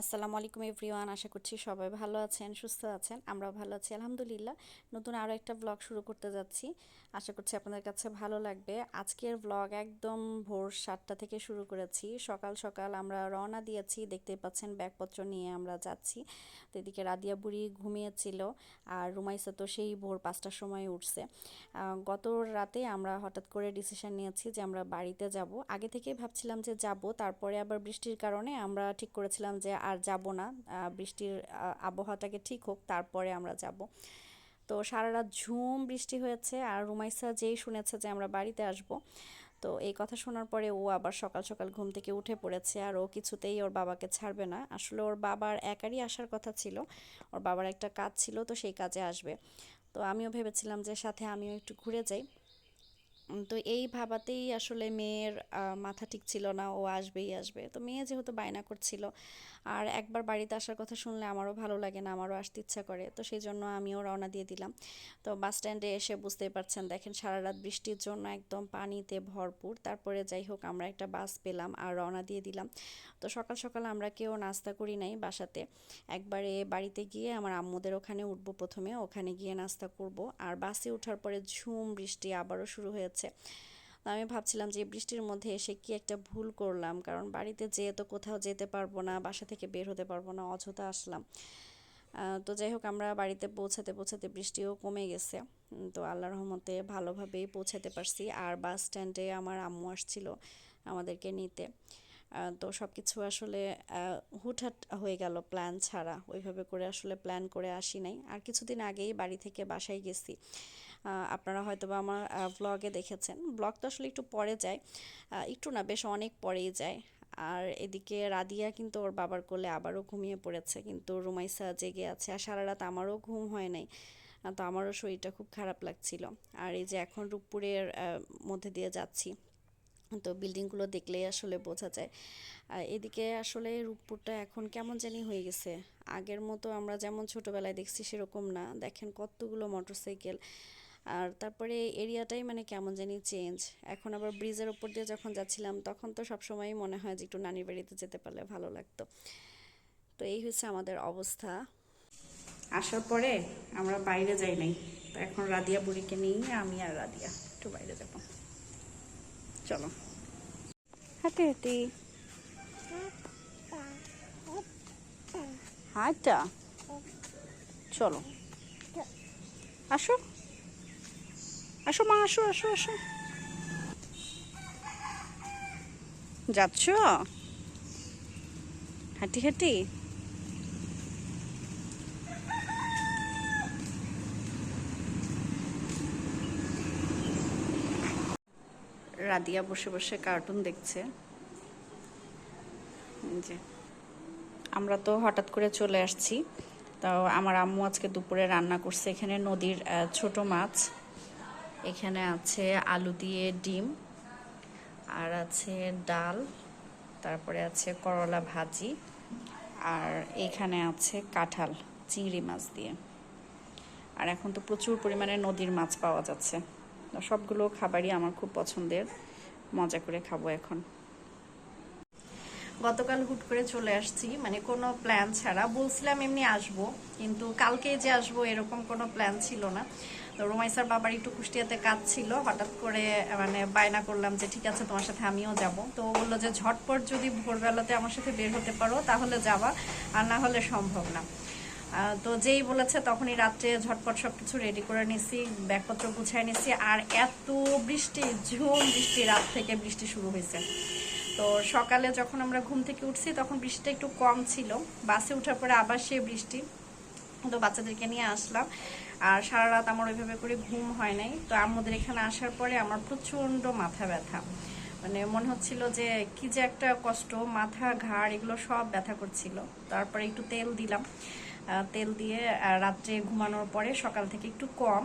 আসসালামু আলাইকুম এভরিওয়ান, আশা করছি সবাই ভালো আছেন, সুস্থ আছেন, আমরাও ভালো আছি, আলহামদুলিল্লাহ। নতুন আরও একটা ব্লগ শুরু করতে যাচ্ছি। আশা করছি আপনাদের কাছে ভালো লাগবে। আজকের ব্লগ একদম ভোর সাতটা থেকে শুরু করেছি। সকাল সকাল আমরা রওনা দিয়েছি দেখতে পাচ্ছেন ব্যাগপত্র নিয়ে আমরা যাচ্ছি। তো এদিকে রাদিয়া বুড়ি ঘুমিয়েছিল আর রুমাইসা তো সেই ভোর পাঁচটার সময় উঠছে। গত রাতে আমরা হঠাৎ করে ডিসিশন নিয়েছি যে আমরা বাড়িতে যাব। আগে থেকেই ভাবছিলাম যে যাব, তারপরে আবার বৃষ্টির কারণে আমরা ঠিক করেছিলাম যে আর যাব না। বৃষ্টির আবহাওয়াটাকে ঠিক হোক, তারপরে আমরা যাব। তো সারা রাত ঝুম বৃষ্টি হয়েছে আর রুমাইসা যেই শুনেছে যে আমরা বাড়িতে আসব, তো এই কথা শোনার পরে ও আবার সকাল সকাল ঘুম থেকে উঠে পড়েছে আর ও কিছুতেই ওর বাবাকে ছাড়বে না। আসলে ওর বাবার একারই আসার কথা ছিল, ওর বাবার একটা কাজ ছিল, তো সেই কাজে আসবে। তো আমিও ভেবেছিলাম যে সাথে আমিও একটু ঘুরে যাই। তো এই ভাবাতেই আসলে মেয়ের মাথা ঠিক ছিল না, ও আসবেই আসবে। তো মেয়ে যেহেতু বায়না করছিল আর একবার বাড়িতে আসার কথা শুনলে আমারও ভালো লাগে না, আমারও আসতে ইচ্ছা করে। তো সেই জন্য আমিও রওনা দিয়ে দিলাম। তো বাস স্ট্যান্ডে এসে বুঝতেই পারছেন, দেখেন সারা রাত বৃষ্টির জন্য একদম পানিতে ভরপুর। তারপরে যাই হোক, আমরা একটা বাস পেলাম আর রওনা দিয়ে দিলাম। তো সকাল সকাল আমরা কেউ নাস্তা করি নাই বাসাতে। একবারে বাড়িতে গিয়ে আমার আম্মুদের ওখানে উঠবো প্রথমে, ওখানে গিয়ে নাস্তা করব। আর বাসে ওঠার পরে ঝুম বৃষ্টি আবারও শুরু হয়েছে। তো আমি ভাবছিলাম যে বৃষ্টির মধ্যে এসে কি একটা ভুল করলাম। কারণ বাড়িতে যেয়ে তো কোথাও যেতে পারব না, বাসা থেকে বের হতে পারব না, অযথা আসলাম। তো যাই হোক, আমরা বাড়িতে পৌঁছাতে পৌঁছাতে বৃষ্টিও কমে গেছে। তো আল্লাহর রহমতে ভালোভাবেই পৌঁছাতে পারছি। আর বাস স্ট্যান্ডে আমার আম্মু আসছিল আমাদেরকে নিতে। তো সব কিছু আসলে হুটহাট হয়ে গেল প্ল্যান ছাড়া। ওইভাবে করে আসলে প্ল্যান করে আসি নাই। আর কিছুদিন আগেই বাড়ি থেকে বাসায় গেছি। আপনারা হয়তো বা আমার ব্লগে দেখেছেন। ব্লগ তো আসলে একটু পরে যায়। একটু না, বেশ অনেক পরেই যায়। আর এদিকে রাদিয়া কিন্তু ওর বাবার কোলে আবারও ঘুমিয়ে পড়েছে। কিন্তু রুমাইসা জেগে আছে আর সারা রাত আমারও ঘুম হয় নাই। তো আমারও শরীরটা খুব খারাপ লাগছিল। আর এই যে এখন রূপপুরের মধ্যে দিয়ে যাচ্ছি, তো বিল্ডিংগুলো দেখলেই আসলে বোঝা যায়। এদিকে আসলে রূপপুরটা এখন কেমন জানি হয়ে গেছে। আগের মতো আমরা যেমন ছোটবেলায় দেখছি সেরকম না। দেখেন কতগুলো মোটরসাইকেল আর তারপরে এরিয়াটাই মানে কেমন জানি চেঞ্জ এখন আবার ব্রিজের ওপর দিয়ে যখন যাচ্ছিলাম তখন তো সবসময়ই মনে হয় যে একটু নানির বাড়িতে যেতে পারলে ভালো লাগতো। তো এই হচ্ছে আমাদের অবস্থা। আসার পরে আমরা বাইরে যাই নাই। তো এখন রাদিয়া বুড়িকে নিয়ে আমি আর রাদিয়া একটু বাইরে যাব। চলো। হাঁটি হাঁটি। হাঁটা? চলো। আসো। আসো মা, আসো আসো আসো। যাচ্ছ? হাঁটি হাঁটি। রাদিয়া বসে বসে কার্টুন দেখছে। আমরা তো হঠাৎ করে চলে আসছি। তো আমার আম্মু আজকে দুপুরে রান্না করছে এখানে নদীর ছোট মাছ। এখানে আছে আলু দিয়ে ডিম, আর আছে ডাল, তারপরে আছে করলা ভাজি, আর এখানে আছে কাঁঠাল, চিংড়ি মাছ দিয়ে। আর এখন তো প্রচুর পরিমাণে নদীর মাছ পাওয়া যাচ্ছে। সবগুলো খাবারই আমার খুব পছন্দের। মজা করে খাব এখন। গতকাল হুট করে চলে আসছি। মানে কোনো প্ল্যান ছাড়া। বলছিলাম এমনি আসব, কিন্তু কালকে যে আসব এরকম কোনো প্ল্যান ছিল না। তো রোমাইসার বাবার একটু কুষ্টিয়াতে কাজ ছিল, হঠাৎ করে মানে বায়না করলাম যে, ঠিক আছে, তোমার সাথে আমিও যাব। তো বলল যে, ঝটপট যদি ভোরবেলাতে আমার সাথে বের হতে পারো, তাহলে যাবা, আর না হলে সম্ভব না। তো যেই বলেছে, তখনই রাত্রে ঝটপট সব কিছু রেডি করে নিছি, ব্যাগপত্র গুছাই নিছি, আর এত বৃষ্টি, ঝুম বৃষ্টি, রাত থেকে বৃষ্টি শুরু হয়েছে। তো সকালে যখন আমরা ঘুম থেকে উঠছি, তখন বৃষ্টিটা একটু কম ছিল। বাসে ওঠার পরে আবার সে বৃষ্টি। তো বাচ্চাদেরকে নিয়ে আসলাম। আর সারা রাত আমার ওইভাবে করে ঘুম হয় নাই। তো আমাদের এখানে আসার পরে আমার প্রচণ্ড মাথা ব্যথা। মানে মনে হচ্ছিল যে কি যে একটা কষ্ট, মাথা, ঘাড় এগুলো সব ব্যথা করছিল। তারপরে একটু তেল দিলাম। তেল দিয়ে রাত্রে ঘুমানোর পরে সকাল থেকে একটু কম।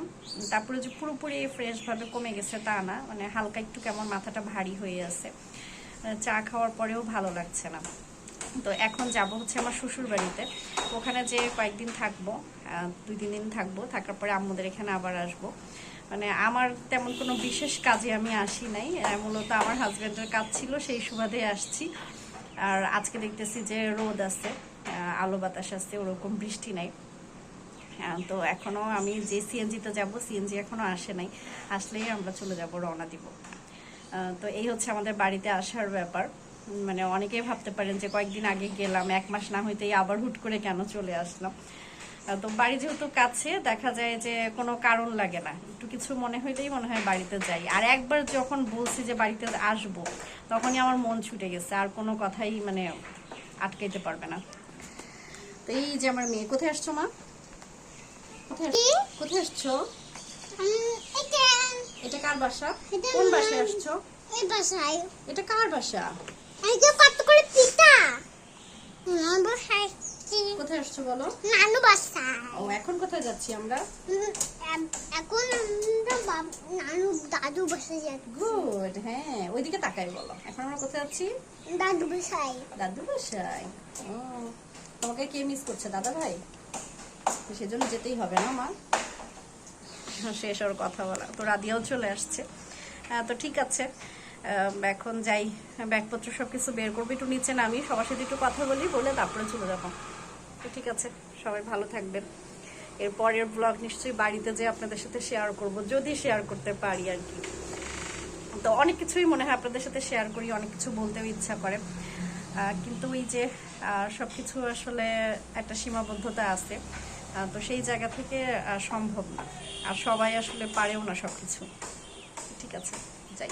তারপরে যে পুরোপুরি ফ্রেশভাবে কমে গেছে তা না। মানে হালকা একটু কেমন মাথাটা ভারী হয়ে আছে। চা খাওয়ার পরেও ভালো লাগছে না। তো এখন যাব হচ্ছে আমার শ্বশুর বাড়িতে ওখানে যে কয়েকদিন থাকব দুই, তিন দিন থাকব, থাকার পরে আম্মুদের এখানে আবার আসব। মানে আমার তেমন কোনো বিশেষ কাজে আমি আসি নাই মূলত আমার হাজব্যান্ডের কাজ ছিল, সেই সুবাদে আসছি। আর আজকে দেখতেছি যে রোদ আছে আলো বাতাস আছে, ওরকম বৃষ্টি নাই। তো এখনও আমি যে সিএনজিতে যাব সিএনজি এখনও আসে নাই। আসলেই আমরা চলে যাব, রওনা দিব। তো এই হচ্ছে আমাদের বাড়িতে আসার ব্যাপার। মানে অনেকেই ভাবতে পারেন যে কয়েকদিন আগে গেলাম এক মাস না হইতেই আবার হুট করে কেন চলে আসলাম। তো বাড়ি যেহেতু কাছে দেখা যায় যে কোনো কারণ লাগে না। একটু কিছু মনে হইলেই মনে হয় বাড়িতে যাই। আর একবার যখন বলছি যে বাড়িতে আসব তখনই আমার মন ছুটে গেছে। আর কোনো কথাই মানে আটকাইতে পারবে না। তো এই যে আমার মেয়ে কোথায় আসছো মা? কোথায় কোথায় আসছো? এটা কার বাসা? কোন বাসায় আসছো? এটা কার বাসা? এই যে কত করে পিতা কোথায় আসছো বলো? নানু বাসায়। ও এখন কোথায় যাচ্ছি আমরা? এখন আমরা নানু দাদু বাসায় যাচ্ছি। গুড হ্যাঁ ওইদিকে তাকাই বলো। এখন আমরা কোথায় যাচ্ছি? দাদু বাসায়। দাদু বাসায়। ও তোমাকে কে মিস করছে দাদা ভাই? সেজন্য যেতেই হবে না মা? শেষ ওর কথা বলা। তো রাদিয়াও চলে আসছে। আহ, তো ঠিক আছে। এখন যাই, ব্যাগপত্র সব কিছু বের করব। একটু নিচে নামি, সবার সাথে একটু কথা বলি, বলে তারপরে চলে যাব। তো ঠিক আছে, সবাই ভালো থাকবেন। এর পরের ব্লগ নিশ্চয়ই বাড়িতে যে আপনাদের সাথে শেয়ার করব, যদি শেয়ার করতে পারি আর কি। তো অনেক কিছুই মনে হয় আপনাদের সাথে শেয়ার করি, অনেক কিছু বলতেও ইচ্ছা করে। কিন্তু ওই যে সব কিছু আসলে একটা সীমাবদ্ধতা আছে। তো সেই জায়গা থেকে সম্ভব না। আর সবাই আসলে পারেও না সব কিছু ঠিক আছে, যাই।